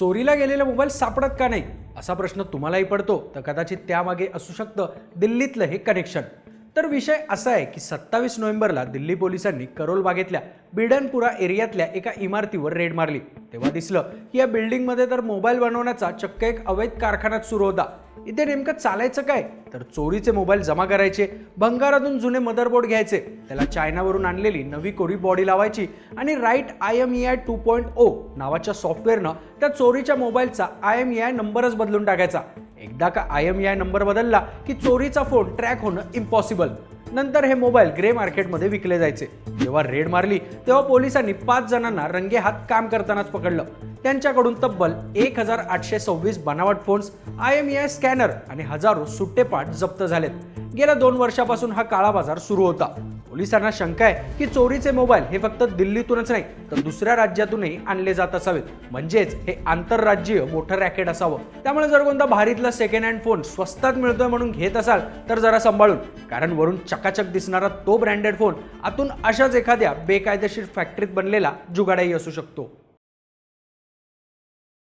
चोरीला गेलेला मोबाईल सापडत का नाही? असा प्रश्न तुम्हालाही पडतो तर कदाचित त्यामागे असू शकतं दिल्लीतलं हे कनेक्शन तर विषय असा आहे की सत्तावीस नोव्हेंबरला दिल्ली पोलिसांनी करोल बागेतल्या बिडनपुरा एरियातल्या एका इमारतीवर रेड मारली. तेव्हा दिसलं की या बिल्डिंगमध्ये तर मोबाईल बनवण्याचा चक्क एक अवैध कारखानाच सुरू होता. इथे नेमकं चालायचं काय? तर चोरीचे मोबाईल जमा करायचे भंगारातून जुने मदरबोर्ड घ्यायचे त्याला चायनावरून आणलेली नवी कोरी बॉडी लावायची आणि write I M E I two point O नावाच्या सॉफ्टवेअरनं त्या चोरीच्या मोबाईलचा आय एम ई आय नंबरच बदलून टाकायचा. एकदा का I M E I number बदलला की चोरीचा फोन ट्रॅक होणं इम्पॉसिबल नंतर हे मोबाईल ग्रे मार्केटमध्ये विकले जायचे. जेव्हा रेड मारली तेव्हा पोलिसांनी पाच जणांना रंगे हात काम करतानाच पकडलं. त्यांच्याकडून तब्बल एक हजार आठशे सव्वीस बनावट phones I M I scanner आणि हजारो सुट्टे पाठ जप्त झालेत. गेल्या दोन वर्षापासून हा काळा बाजार सुरू होता. पोलिसांना शंका आहे की चोरीचे मोबाईल हे फक्त दिल्लीतूनच नाही तर दुसऱ्या राज्यातूनही आणले जात असावेत. म्हणजेच हे आंतरराज्यीय मोठं रॅकेट असावं. त्यामुळे जर कोणता भारीतला सेकंड हँड फोन स्वस्तात मिळतोय म्हणून घेत असाल तर जरा सांभाळून. कारण वरून चकाचक दिसणारा तो ब्रँडेड फोन आतून अशाच एखाद्या बेकायदेशीर फॅक्टरीत बनलेला जुगाडाही असू शकतो.